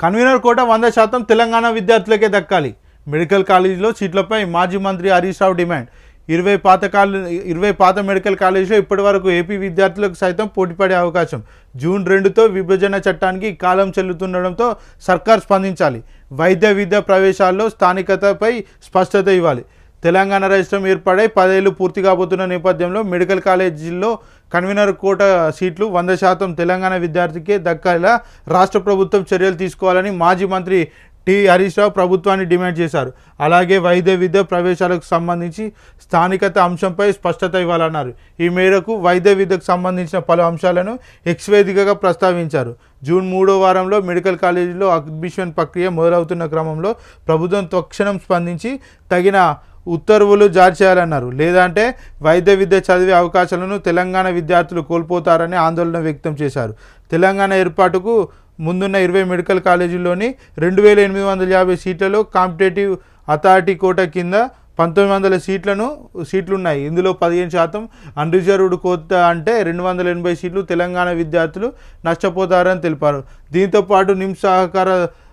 Convener కోట వంద శాతం Telangana విద్యార్థులకే దక్కాలి. Medical కాలేజీలో సీట్లపై మాజీ మంత్రి హరీష్ రావు డిమాండ్. ఇరవై పాత కాలే ఇరవై పాత మెడికల్ కాలేజీలో ఇప్పటి వరకు ఏపీ విద్యార్థులకు సైతం పోటీపడే అవకాశం. జూన్ రెండుతో విభజన చట్టానికి కాలం చెల్లుతుండడంతో సర్కార్ స్పందించాలి. వైద్య విద్య ప్రవేశాల్లో స్థానికతపై స్పష్టత ఇవ్వాలి. తెలంగాణ రాష్ట్రం ఏర్పడై పదేళ్ళు పూర్తి కాబోతున్న నేపథ్యంలో మెడికల్ కాలేజీల్లో కన్వీనర్ కోట సీట్లు వంద శాతం తెలంగాణ విద్యార్థికే దక్కేలా రాష్ట్ర ప్రభుత్వం చర్యలు తీసుకోవాలని మాజీ మంత్రి టి హరీష్ రావు ప్రభుత్వాన్ని డిమాండ్ చేశారు. అలాగే వైద్య విద్య ప్రవేశాలకు సంబంధించి స్థానికత అంశంపై స్పష్టత ఇవ్వాలన్నారు. ఈ మేరకు వైద్య విద్యకు సంబంధించిన పలు అంశాలను ఎక్స్వేదికగా ప్రస్తావించారు. జూన్ మూడో వారంలో మెడికల్ కాలేజీలో అడ్మిషన్ ప్రక్రియ మొదలవుతున్న క్రమంలో ప్రభుత్వం తక్షణం స్పందించి తగిన ఉత్తర్వులు జారీ చేయాలన్నారు. లేదంటే వైద్య విద్య చదివే అవకాశాలను తెలంగాణ విద్యార్థులు కోల్పోతారని ఆందోళన వ్యక్తం చేశారు. తెలంగాణ ఏర్పాటుకు ముందున్న ఇరవై మెడికల్ కాలేజీల్లోని రెండు వేల ఎనిమిది వందల యాభై సీట్లలో కాంపిటేటివ్ అథారిటీ కోట కింద పంతొమ్మిది వందల సీట్లను సీట్లు ఉన్నాయి ఇందులో పదిహేను శాతం అన్రిజర్వ్డ్ కోత అంటే రెండు వందల ఎనభై సీట్లు తెలంగాణ విద్యార్థులు నష్టపోతారని తెలిపారు. దీంతో పాటు నిమ్స్ సహకార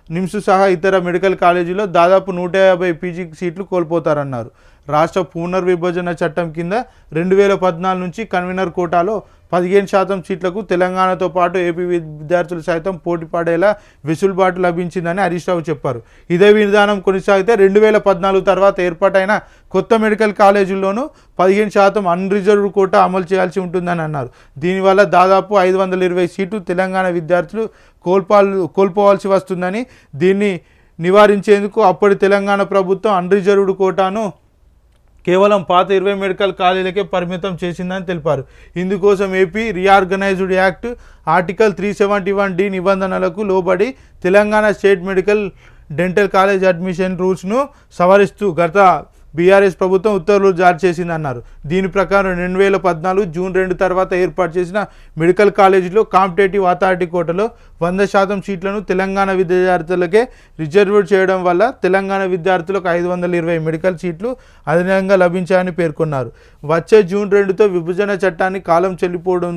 నిమ్స్ సహా ఇతర మెడికల్ కాలేజీలో దాదాపు నూట యాభై పీజీ సీట్లు కోల్పోతారన్నారు. రాష్ట్ర పునర్విభజన చట్టం కింద రెండు వేల పద్నాలుగు నుంచి కన్వీనర్ కోటాలో పదిహేను శాతం సీట్లకు తెలంగాణతో పాటు ఏపీ విద్యార్థులు సైతం పోటీ పడేలా వెసులుబాటు లభించిందని హరీష్ రావు చెప్పారు. ఇదే విధానం కొనసాగితే రెండు వేల పద్నాలుగు తర్వాత ఏర్పాటైన కొత్త మెడికల్ కాలేజీల్లోనూ పదిహేను శాతం అన్రిజర్వ్డ్ కోటా అమలు చేయాల్సి ఉంటుందని అన్నారు. దీనివల్ల దాదాపు ఐదు వందల ఇరవై సీట్లు తెలంగాణ విద్యార్థులు కోల్పాలు కోల్పోవాల్సి వస్తుందని దీన్ని నివారించేందుకు అప్పటి తెలంగాణ ప్రభుత్వం అన్రిజర్వ్డ్ కోటాను కేవలం పాత ఇరవై మెడికల్ కాలేజీలకే పరిమితం చేసిందని తెలిపారు. ఇందుకోసం AP reorganized act article three seventy one D నిబంధనలకు లోబడి Telangana state medical dental college admission రూల్స్ను సవరిస్తూ గత బీఆర్ఎస్ ప్రభుత్వం ఉత్తర్వులు జారీ చేసిందన్నారు. దీని ప్రకారం రెండు వేల పద్నాలుగు జూన్ రెండు తర్వాత ఏర్పాటు చేసిన మెడికల్ కాలేజీలో కాంపిటేటివ్ అథారిటీ కోటలో వంద శాతం సీట్లను తెలంగాణ విద్యార్థులకే రిజర్వ్ చేయడం వల్ల తెలంగాణ విద్యార్థులకు ఐదు వందల ఇరవై మెడికల్ సీట్లు అదనంగా లభించాయని పేర్కొన్నారు. వచ్చే జూన్ రెండుతో విభజన చట్టాన్ని కాలం చెల్లిపోవడం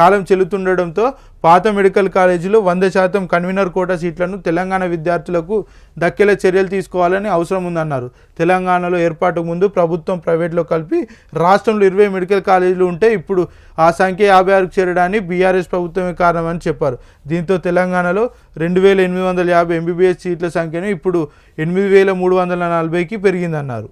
కాలం చెల్లుతుండడంతో పాత మెడికల్ కాలేజీలో వంద శాతం కన్వీనర్ కోటా సీట్లను తెలంగాణ విద్యార్థులకు దక్కేలా చర్యలు తీసుకోవాలని అవసరం ఉందన్నారు. తెలంగాణలో ఏర్పాటు ముందు ప్రభుత్వం ప్రైవేట్లో కలిపి రాష్ట్రంలో ఇరవై మెడికల్ కాలేజీలు ఉంటే ఇప్పుడు ఆ సంఖ్య యాభై ఆరుకు చేరడాన్ని బీఆర్ఎస్ ప్రభుత్వమే కారణమని చెప్పారు. దీంతో తెలంగాణలో రెండు వేల ఎనిమిది వందల యాభై ఎంబీబీఎస్ సీట్ల సంఖ్యను ఇప్పుడు ఎనిమిది వేల మూడు వందల నలభైకి పెరిగిందన్నారు.